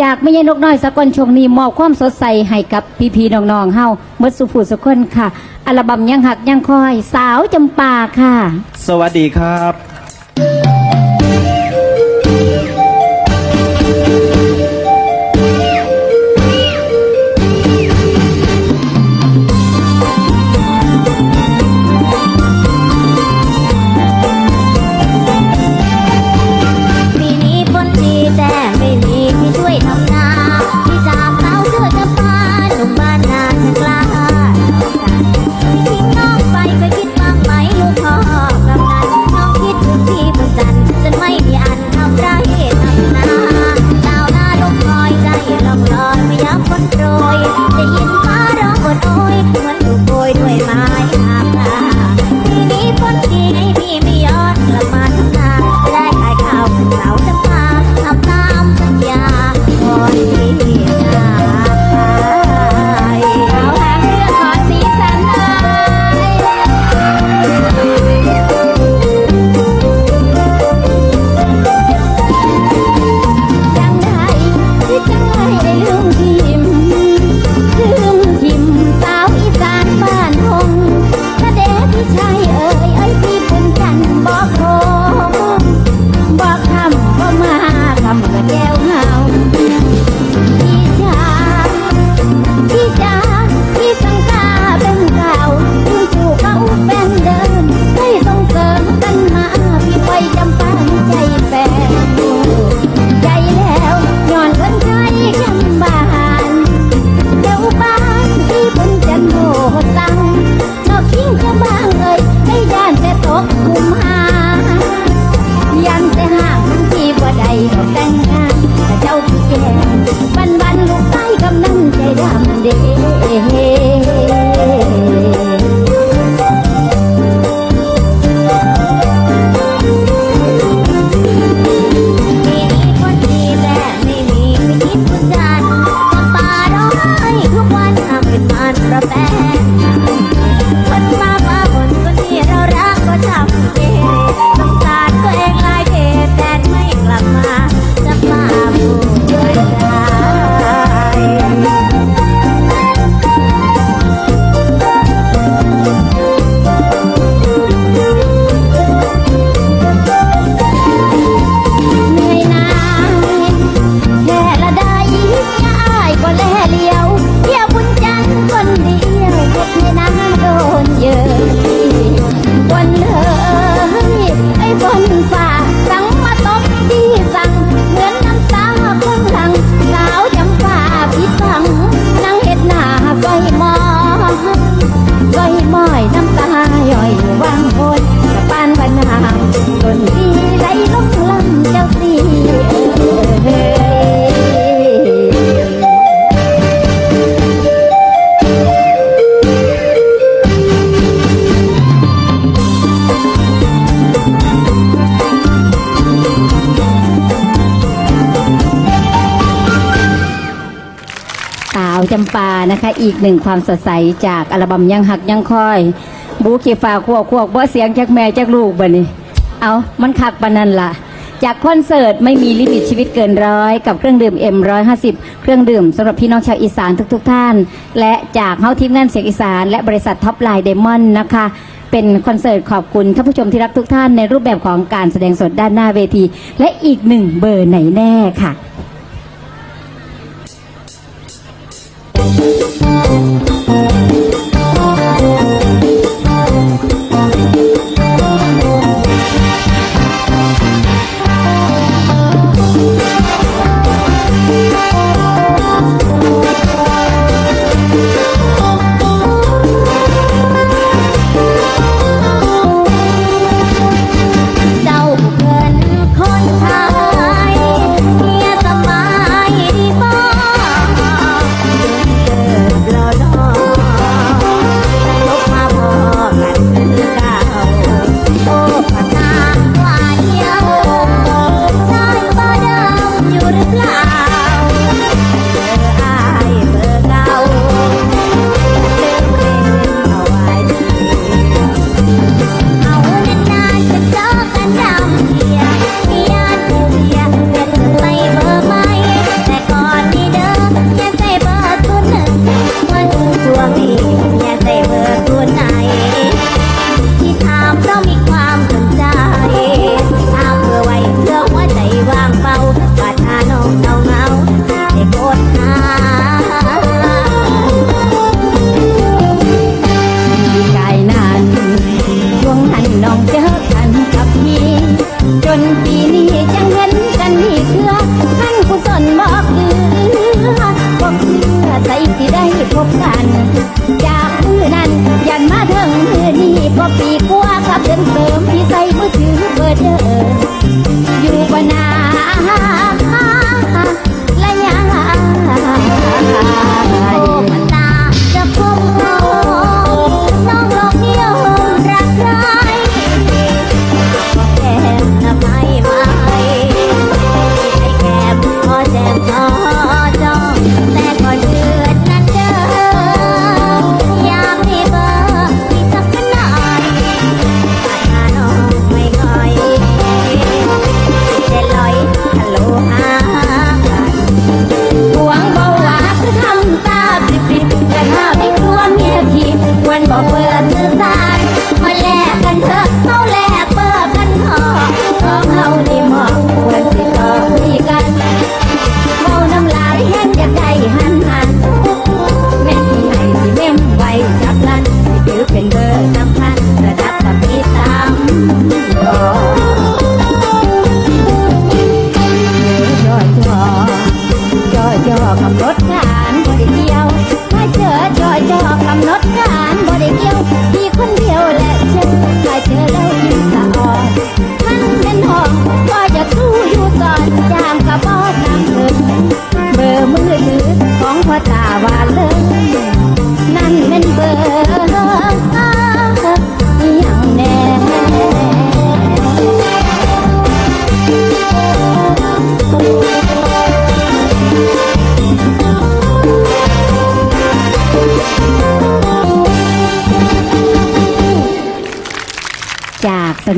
จากไม่ใช่นกน้อยสักวันชงนี้มอบความสดใสให้กับพี่พีน้องๆเฮาเมดสุภูสุขคนค่ะ อัลบั้มยังหักยังคอย สาวจำปาค่ะ สวัสดีครับ อีกหนึ่งความสดใสจากอัลบั้มยังหักยังคอย บูกีฟ้าควกควกบ่เสียงจากแม่จากลูกบ่นี่เอามันขักปนันล่ะ จากคอนเสิร์ตไม่มีลิมิตชีวิตเกินร้อยกับเครื่องดื่ม M150 เครื่องดื่มสำหรับพี่น้องชาวอีสานทุกๆทท่าน และจากเฮ้าทีมงานเสียงอีสาน และบริษัทท็อปไลน์เดมอนนะคะเป็นคอนเสิร์ตขอบคุณท่านผู้ชมที่รักทุกท่านในรูปแบบของการแสดงสดด้านหน้าเวที และอีกหนึ่งเบอร์ไหนแน่ค่ะ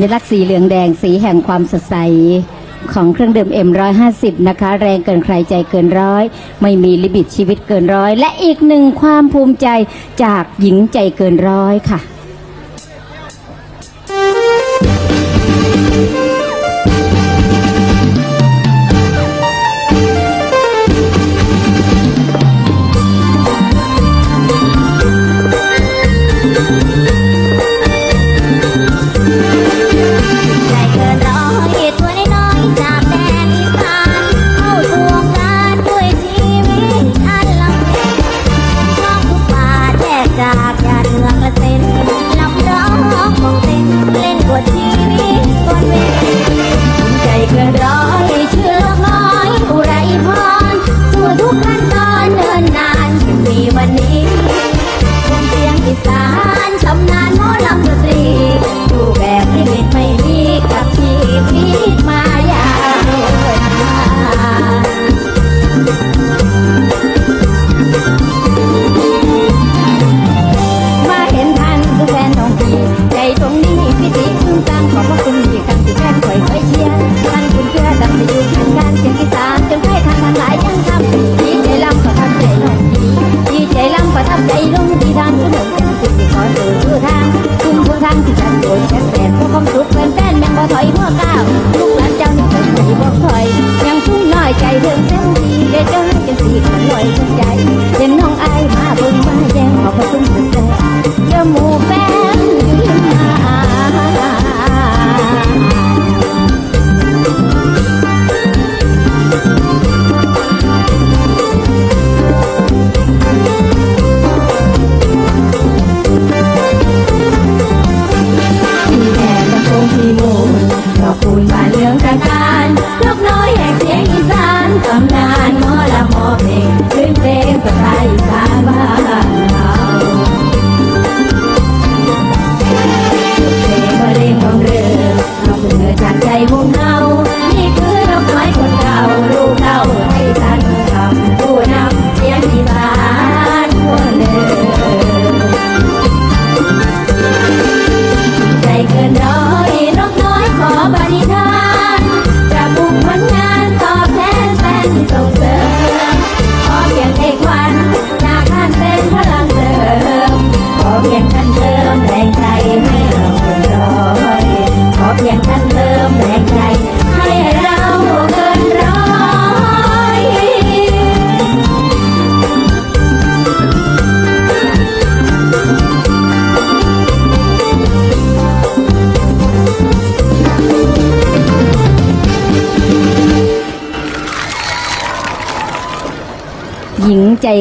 ญลักษณ์สีเหลืองแดงสีแห่งความสดใสของเครื่องดื่ม M150 นะคะ แรงเกินใครใจเกินร้อย ไม่มีลิบิตชีวิตเกินร้อย และอีกหนึ่งความภูมิใจจากหญิงใจเกินร้อยค่ะ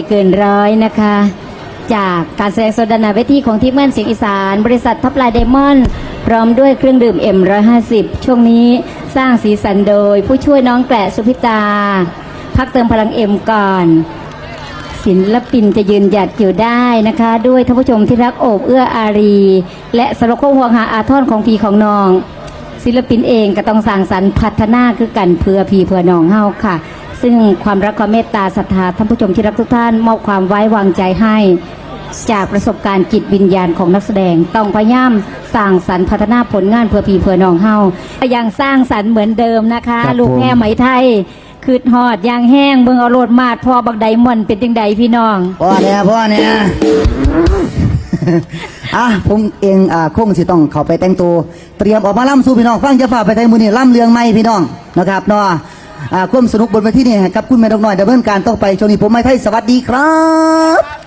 เกินร้อยนะคะ จากการแสดงสดนาเวทีของทีมงานเสียงอีสาน บริษัททัพลายไดมอนพร้อมด้วยเครื่องดื่ม M150 ช่วงนี้สร้างสีสันโดย ผู้ช่วยน้องแกละสุพิตา พักเติมพลังเอ็มก่อน ศิลปินจะยืนหยัดอยู่ได้นะคะ ด้วยท่านผู้ชมที่รักโอบเอื้ออารี และสารคห่วงหาอาทรของพีของน้อง ศิลปินเองก็ต้องสร้างสรรค์พัฒนาคือกันเพื่อพีเพื่อน้องเฮาค่ะ ซึ่งความรักความเมตตาศรัทธาท่านผู้ชมที่รักทุกท่าน มอบความไว้วางใจให้ จากประสบการณ์จิตวิญญาณของนักแสดง ต้องพยายามสร้างสรรค์พัฒนาผลงานเพื่อพี่เพื่อน้องเฮายังสร้างสรรค์เหมือนเดิมนะคะ ครับลูกผมแม่ไหมไทยคืดหอดยางแห้งเบิ่งเอาโลดมาดพอบักไดมอนด์เป็นจังใดพี่น้อง พ่อเนี่ยพ่อเนี่ยอะผมเองอ่าคงสิต้องเข้าไปแต่งตัวเตรียมออกมาล่ำสู่พี่น้องฟังจะฝ่าไปไทยมือนี่ล่ำเรืองไม่พี่น้องนะครับเนาะ อ่าความสนุกบนเวทีนี่ให้กับคุณแม่ดอกน้อยดำเนินการต่อไปช่วงนี้ผมไม่ไทยสวัสดีครับ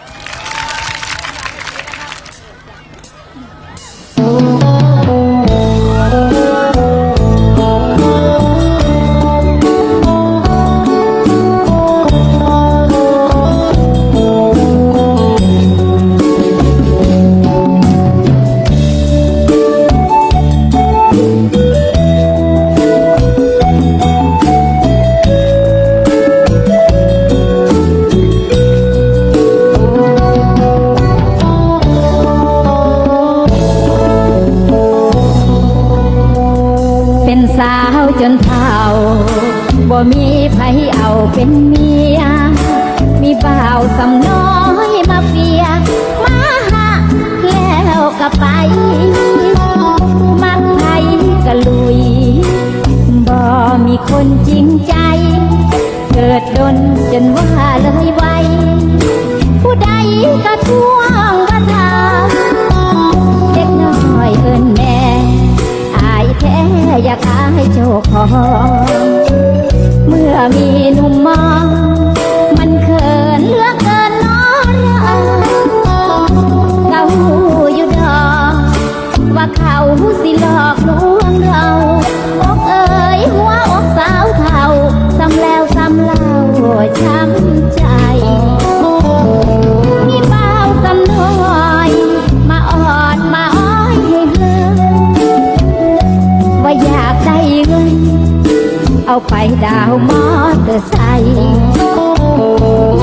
เอาไปดาวมอเตอร์ไซค์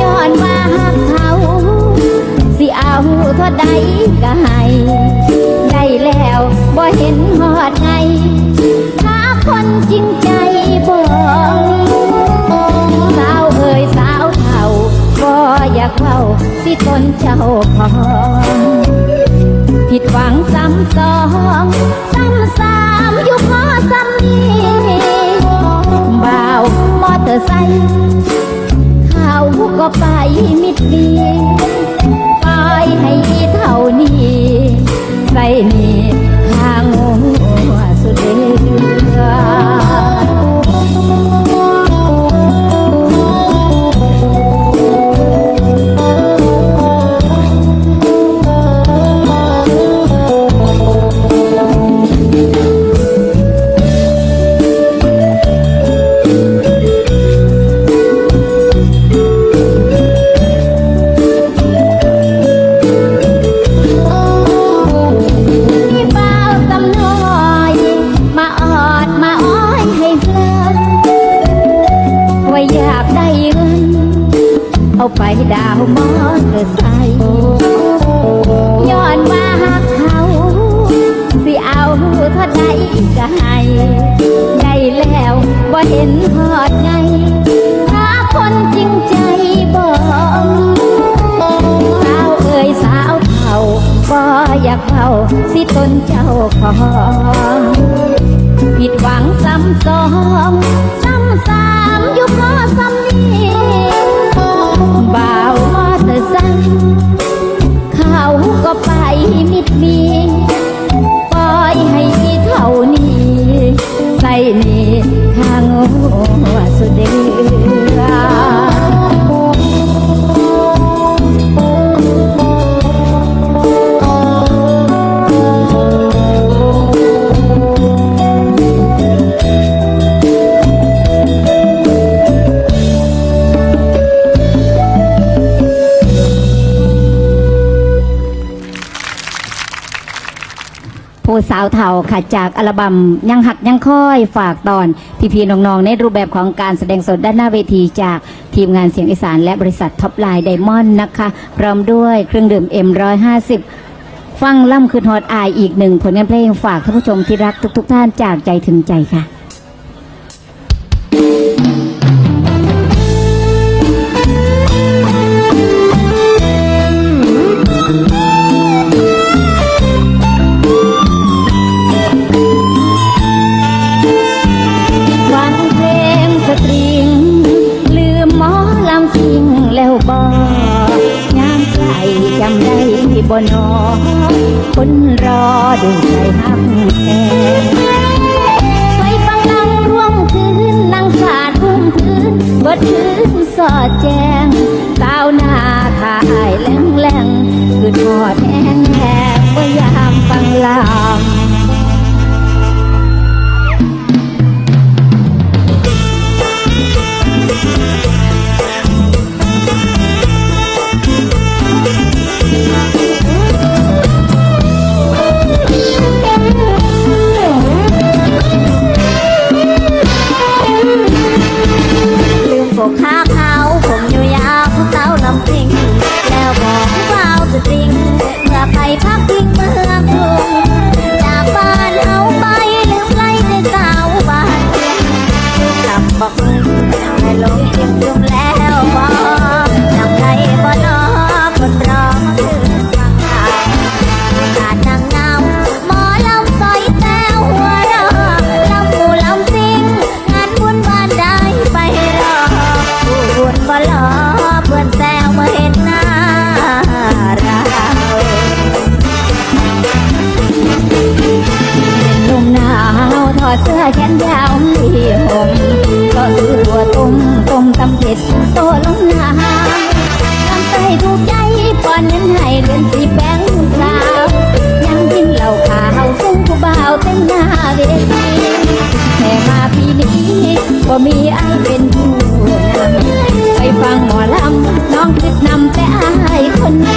ย้อนว่าหักเขาสิเอาเท่าใดก็ให้ได้แล้วบ่เห็นหอดไงหาคนจริงใจบ่สาวเอ่ยสาวเท่าบ่อยากเข้าสิตนเจ้าของผิดหวังซ้ำสองซ้ำสอยู่ อร์ไซค์เขาก็ไปมิดดีปให้ เอาไปดาวมอเตอร์ไซค์ย้อนว่าหักเขา สิเอาเท่าใดก็ให้ได้แล้วว่เห็นหอดไงหาคนจริงใจบอกสาวเอ่ยสาวเท่าบ่อยากเข้าสิตนเจ้าของผิดหวังซ้ำสอง เขาก็ไปมิดมี ค่ะจากอัลบั้มยังหักยังค่อยฝากตอนพี่พีน้องๆในรูปแบบของการแสดงสดด้านหน้าเวทีจากทีมงานเสียงอีสาน และบริษัทท็อปไลน์ไดมอนด์นะคะ พร้อมด้วยเครื่องดื่ม M150 ฟังล่ำคืนฮอตอายอีกหนึ่งผลงานเพลงฝากท่านผู้ชมที่รักทุก ๆ ท่านจากใจถึงใจค่ะ คนรอดูใจหักแท้ไปฟังนั่งร่วมคืนนั่งสาดทุ่มพื้นบดคืนสอดแจงสาวหน้าขายแหลงแหลงคือทอดแห้งแห้งว่ายามฟังลำ อดเสื้อแขนยาวมีผมก็คือตัวตุ้มตุ้มกำเพ็ดโตลงน้ำทำใจถูกใจก่อนเงินให้เรือนสีแบงสาวยังกินเหล้าขาวซึ่งผู้บ่าวเต็มหน้าเวทีแต่มาปีนี้ก็มีไอ้เป็นผู้นำไปฟังหมอลำน้องคิดนำแต่อายคนนี้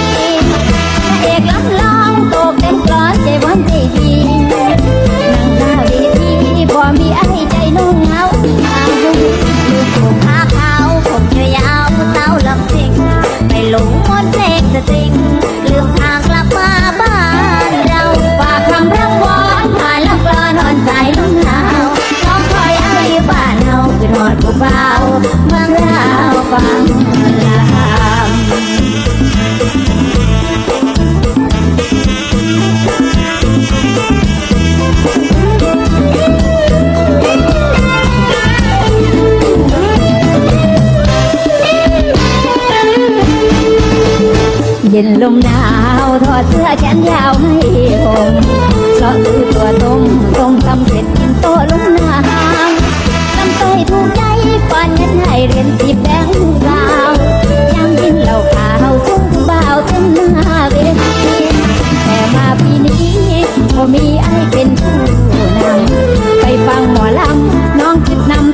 เพราะอือตัวต้มต้มตำเผ็ดกินโตลุงนางลำไส้ถูกใจฟานเงินให้เรียนสีแบงกาวยังกินเหล้าขาวซุ้มบาวเต็มหน้าเวทีแต่มาปีนี้พอมีไอ้เป็นผู้นำไปฟังหมอลำน้องคิดนำ